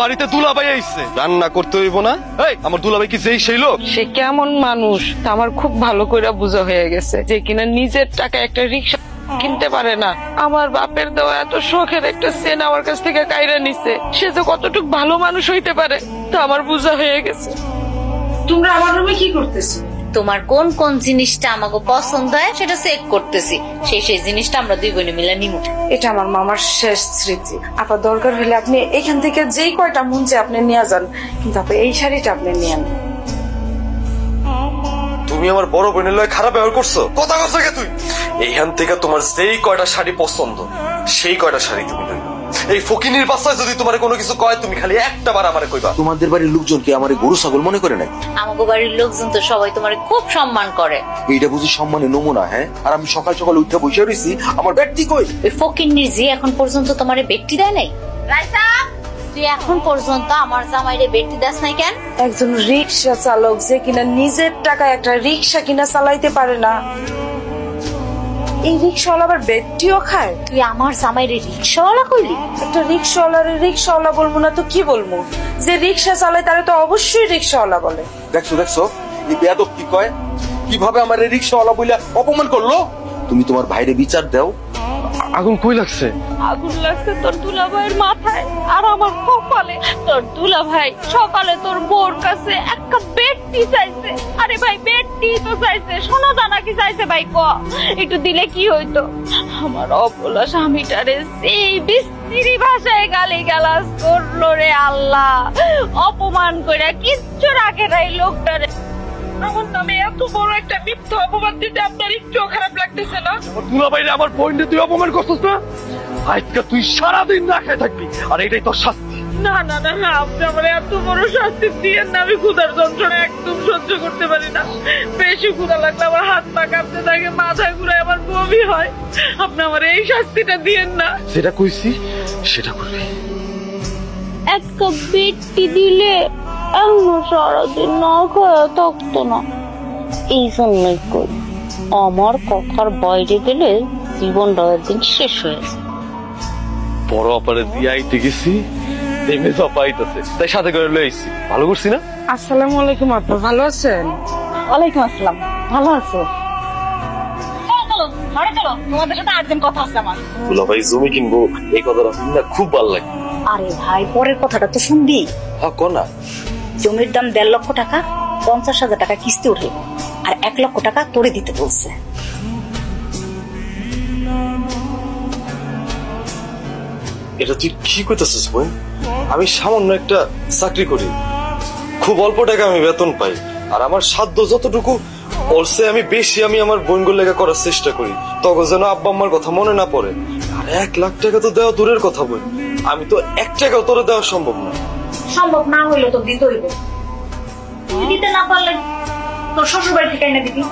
বাড়িতে দুলাভাই আইছে। রান্না করতে হইব না? এই আমার দুলাভাই কি যেই সেই লোক? সে কেমন মানুষ? তা আমার খুব ভালো করে বোঝা হয়ে গেছে যে কিনা নিজের টাকা একটা রিক্সা কিনতে পারে না। আমার বাপের দেওয়া এত শখের একটা সেন আমার কাছ থেকে কাইরা নিছে। সে যে কতটুক ভালো মানুষ হইতে পারে তা আমার বোঝা হয়ে গেছে। তোমরা আমার রুমে কি করতেছো? তোমার কোন কোন জিনিসটা আমাকে পছন্দ হয় সেটা চেক করতেছি। সেই সেই জিনিসটা আমরা দুই বোনে মিলে নিমু। এটা আমার মামার শেষ স্মৃতি। আপা দরকার হলে আপনি এখান থেকে যেই কয়টা মন চায় আপনি নিয়ে যান কিন্তু আপনি এই শাড়িটা আপনি নিয়ে আন। তুমি আমার বড় বোনের লয় খারাপ ব্যবহার করছ? কথা করছ কে তুই? এইখান থেকে তোমার যেই কয়টা শাড়ি পছন্দ সেই কয়টা শাড়ি তুমি লইবা এই ফকিনির বাচ্চায় যদি তোমার কোনো কিছু কয় তুমি খালি একটা বার আমারে কইবা। তোমাদের বাড়ির লোকজন কি আমার গরু ছাগল মনে করে নাই আমাকে বাড়ির লোকজন তো সবাই তোমার খুব সম্মান করে। এইটা বুঝি সম্মানের নমুনা হ্যাঁ? আর আমি সকাল সকাল উঠে বসে রয়েছি আমার ব্যক্তি কই? ওই ফকিন্নির জি এখন পর্যন্ত তোমার ব্যক্তি দেয় নাই? রাইসা তুই এখন পর্যন্ত আমার জামাইরে বেটটি দাস নাই কেন? একজন রিক্সা চালক যে কিনা নিজের টাকায় একটা রিক্সা কিনা চালাইতে পারে না। এই রিক্সাওয়ালা আবার বেডটিও খায়? তুই আমার জামাইরে রিক্সাওয়ালা করলি একটা রিক্সাওয়ালার রিক্সাওয়ালা বলব না তো কি বলব? যে রিক্সা চালায় তারা তো অবশ্যই রিক্সাওয়ালা বলে। দেখছ দেখছ? এই বেয়াদব কি কয়? কীভাবে আমার এই রিক্সাওয়ালা বইলা অপমান করল? তুমি তোমার ভাইরে বিচার দাও। আগুন কই লাগছে? আগুন লাগছে তোর দুলা ভাইয়ের মাথায়। আর আমার কপালে তোর দুলা ভাই সকালে তোর বোর কাছে এক কাপ বেডটি চাইছে? আরে ভাই বেডটি তো চাইছে। সোনা দানা কি চাইছে ভাই ক? একটু দিলে কি হইতো? আমার অবলা স্বামীটারে সেই বিস্তিরি ভাষায় গালি গালাজ করল রে আল্লাহ। অপমান করে কিচ্ছু রাখে নাই লোকটারে। আমার নামে এত বড় একটা মিথ্যা অপমান দিতে আপনার একটু খারাপ লাগতেছে না? আমার দুলাভাইরে আমার বোনকে তুই অপমান করছিস না? আজকে তুই সারাদিন না খেয়ে থাকবি আর এটাই তোর শাস্তি। না না না না আপনি আমার এত বড় শাস্তি দিয়ে না আমি ক্ষুধার যন্ত্রণা একদম সহ্য করতে পারি না। বেশি ক্ষুধা লাগলে আমার হাত পা কাঁপতে থাকে মাথা ঘুরে আমার বমি হয়। আপনি আমার এই শাস্তিটা দিয়েন না। যেটা কইছি সেটা করবি। এক কাপ বেডটি দিলে এমন সারাদিন না খাওয়া থাকতো না। এই জন্যই কই আমার কথার বাইরে গেলে জীবনটা একদিন শেষ হয়ে যায়। বড় অপারে দিয়ে আইতে গেছি নেমে সব পাইতেছে। তাই সাথে করে লই আইছি। ভালো করছি না? আসসালামু আলাইকুম আপা। ভালো আছেন? ওয়ালাইকুম আসসালাম। ভালো আছো? চলো ঘরে চলো। তোমাদের সাথে আর্জেন্ট কথা আছে আমার। দুলাভাই জমি কিনবো। এই কথাটা শুনলে খুব ভালো লাগে। আরে ভাই পরের কথাটা তো শুনবি। হ্যাঁ কনা জমির দাম দেড় লক্ষ টাকা পঞ্চাশ হাজার টাকা কিস্তি উঠে আর এক লক্ষ টাকা তোরে দিতে বলছে। এটা তুই কি করতেছিস বোন? আমি সামান্য একটা চাকরি করি। খুব অল্প টাকা আমি বেতন পাই। আর আমার সাধ্য যতটুকু ওরসে আমি বেশি আমি আমার বোনগুলো লেখা করার চেষ্টা করি। তখন যেন আব্বা আম্মার কথা মনে না পড়ে। আর এক লাখ টাকা তো দেওয়া দূরের কথা বই আমি তো এক টাকাও তোরে দেওয়া সম্ভব না। সম্ভব না হইলে তো দিতে হইব। দিতে না পারলে তোর শ্বশুর বাড়ি থেকে দিবি?